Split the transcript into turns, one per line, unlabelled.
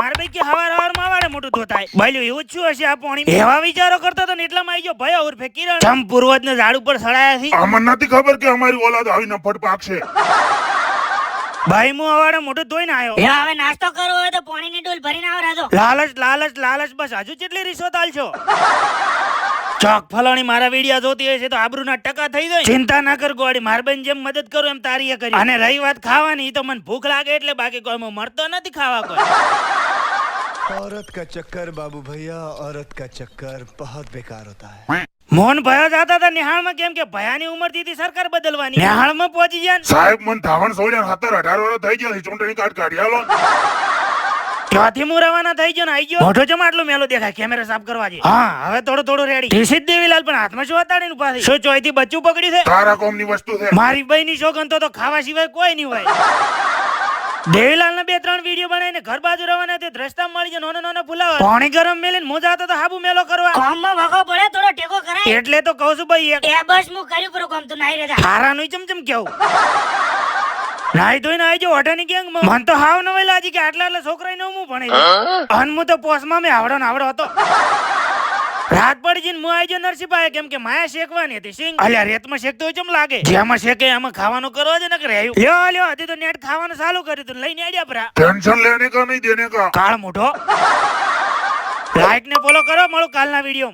મારે ભાઈ કે હવાર હવારમાં વાળે મોટું ધોતાય બાલ્યું એવું જ શું હશે આ પાણી. એવા વિચારો કરતો તો ને એટલામાં આવી ગયો. ભયા ઉર્ફે કિરણ. જમ પૂર્વજ ને ઝાડ ઉપર સડાયા છે.
અમને નથી ખબર કે અમારી ઓલાદ આવી ફટ પાકશે
ભાઈ હું અવાડે મોટું ધોઈને આવ્યો
હવે નાસ્તો કરવો હોય તો પાણીની ડોલ ભરીને આવ રાજો.
લાલચ લાલચ લાલચ. બસ હજુ કેટલી રીસો તાલશો ચોક ફલાણી મારા વિડિયા જોતી હોય છે તો આબરૂના ટકા થઈ જાય ચિંતા ના કર ગોડી માર બેન જેમ મદદ કરું એમ તારી એ કરી અને રહી વાત ખાવાની ઈ તો મને ભૂખ લાગે એટલે બાકી કોઈ હું મળતો નથી ખાવા કોઈ
औरत का चक्कर बाबू भैया औरत का चक्कर बहुत बेकार होता है
મોહન ભયો જાતા હતા નિહાળમાં કેમ કે ભયાની ઉંમર થી સરકાર બદલવાની નિહાળમાં પહોંચી ગયા ને.
સાહેબ મને ધાવણ સોળ્યા સત્તર અઢાર વર્ષ થઈ ગયા છે ચૂંટણી કાર્ડ કાઢી આલો
ત્યાંથી હું રવાના થઈ ગયો ને આઈ ગયો. મોઢો જમા આટલું મેલો દેખાય કેમેરા સાફ કરવા જઈએ હા હવે થોડું થોડું રેડી જ દેવીલાલ પણ હાથમાં શું હતા ને પાસે શું ચોયથી બચ્ચું પકડ્યું છે?
તારા કોમની વસ્તુ છે.
મારી બહેનની શોખન તો ખાવા સિવાય કોઈ નહીં હોય. દેવીલાલ બે ત્રણ વીડિયો બનાવીને ઘર બાજુ રવાના તે દ્રષ્ટા મળી જાય નાનો નાનો ફુલાવા પાણી ગરમ મેલીને મોજા હતો તો હાબુ મેલો કરવા.
કોમમાં ભાગો પડે થોડો ટેકો કરાય.
એટલે તો કહું છું ભાઈ
એ બસ હું કર્યું પૂરું કામ તો નહીં રહેતા.
હારાનું ચમચમ કેવું? નાઈ ધોઈને આઈ જો ઓઢાની ગેંગ મન તો હાવ નવાઈ લાજી કે આટલા આટલા છોકરા ને હું ભણે. અન હું તો પોસમાં મેં આવડો ને આવડો હતો. રાત પડી જઈને હું આઈ જો નરસિંહભાઈ કેમ કે માયા શેકવાની હતી સિંગ. અલ્યા રેતમાં શેકતો હોય ચમ લાગે? જેમાં શેકે એમાં ખાવાનું કરવા છે ને કે રહ્યું લ્યો લ્યો હજી તો નેટ ખાવાનું ચાલુ કર્યું તું લઈને આડ્યા પરા
ટેન્શન લેને કા નહીં દેને કા?
કાળ મોઢો. લાઈક ને ફોલો કરો મળું કાલના વીડિયો